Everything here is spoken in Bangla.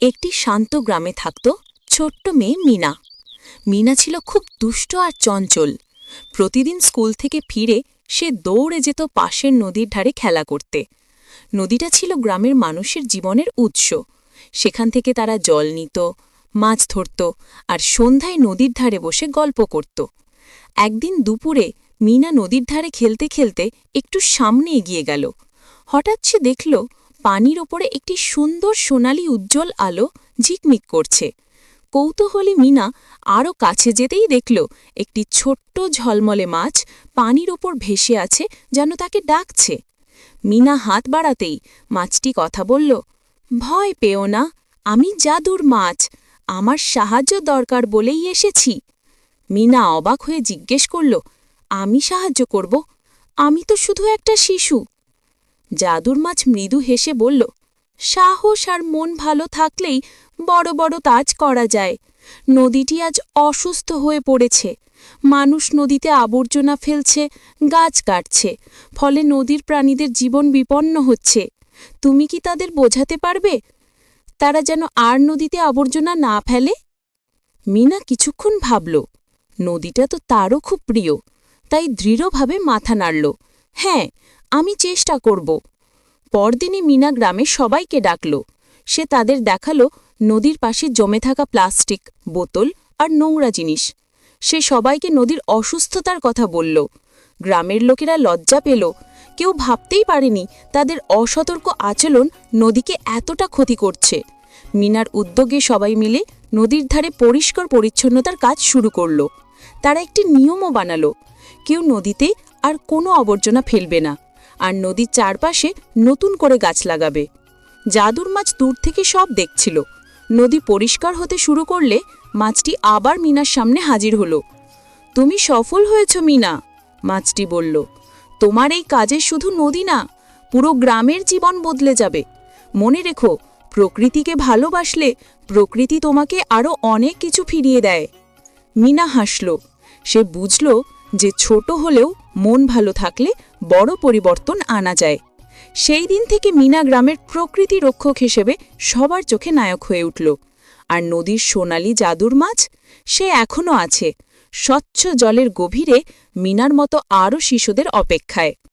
একটি শান্ত গ্রামে থাকত ছোট্ট মেয়ে মিনা। মিনা ছিল খুব দুষ্ট আর চঞ্চল। প্রতিদিন স্কুল থেকে ফিরে সে দৌড়ে যেত পাশের নদীর ধারে খেলা করতে। নদীটা ছিল গ্রামের মানুষের জীবনের উৎস। সেখান থেকে তারা জল নিত, মাছ ধরত আর সন্ধ্যায় নদীর ধারে বসে গল্প করত। একদিন দুপুরে মিনা নদীর ধারে খেলতে খেলতে একটু সামনে এগিয়ে গেল। হঠাৎ সে দেখল পানির ওপরে একটি সুন্দর সোনালি উজ্জ্বল আলো ঝিকমিক করছে। কৌতূহলী মিনা আরও কাছে যেতেই দেখল, একটি ছোট্ট ঝলমলে মাছ পানির ওপর ভেসে আছে যেন তাকে ডাকছে। মিনা হাত বাড়াতেই মাছটি কথা বলল, ভয় পেও না, আমি জাদুর মাছ, আমার সাহায্য দরকার বলেই এসেছি। মিনা অবাক হয়ে জিজ্ঞেস করল, আমি সাহায্য করব? আমি তো শুধু একটা শিশু। জাদুর মাছ মৃদু হেসে বলল, সাহস আর মন ভালো থাকলেই বড় বড় কাজ করা যায়। নদীটি আজ অসুস্থ হয়ে পড়েছে। মানুষ নদীতে আবর্জনা ফেলছে, গাছ কাটছে, ফলে নদীর প্রাণীদের জীবন বিপন্ন হচ্ছে। তুমি কি তাদের বোঝাতে পারবে? তারা যেন আর নদীতে আবর্জনা না ফেলে? মিনা কিছুক্ষণ ভাবল, নদীটা তো তারও খুব প্রিয়, তাই দৃঢ়ভাবে মাথা নাড়ল। হ্যাঁ আমি চেষ্টা করব। পরদিনই মিনা গ্রামে সবাইকে ডাকল। সে তাদের দেখাল নদীর পাশে জমে থাকা প্লাস্টিক, বোতল আর নোংরা জিনিস। সে সবাইকে নদীর অসুস্থতার কথা বলল। গ্রামের লোকেরা লজ্জা পেল। কেউ ভাবতেই পারেনি তাদের অসতর্ক আচরণ নদীকে এতটা ক্ষতি করছে। মিনার উদ্যোগে সবাই মিলে নদীর ধারে পরিষ্কার পরিচ্ছন্নতার কাজ শুরু করল। তারা একটি নিয়মও বানালো। কেউ নদীতে আর কোনো আবর্জনা ফেলবে না। আর নদীর চারপাশে নতুন করে গাছ লাগাবে। জাদুর মাছ দূর থেকে সব দেখছিল। নদী পরিষ্কার হতে শুরু করলে মাছটি আবার মিনার সামনে হাজির হলো। তুমি সফল হয়েছ, মিনা মাছটি বলল। তোমার এই কাজে শুধু নদী না, পুরো গ্রামের জীবন বদলে যাবে। মনে রেখো, প্রকৃতিকে ভালোবাসলে প্রকৃতি তোমাকে আরও অনেক কিছু ফিরিয়ে দেয়। মিনা হাসল। সে বুঝল যে ছোট হলেও মন ভালো থাকলে বড় পরিবর্তন আনা যায়। সেই দিন থেকে মিনা গ্রামের প্রকৃতি রক্ষক হিসেবে সবার চোখে নায়ক হয়ে উঠল। আর নদীর সোনালি জাদুর মাছ, সে এখনও আছে। স্বচ্ছ জলের গভীরে মিনার মতো আরও শিশুদের অপেক্ষায়।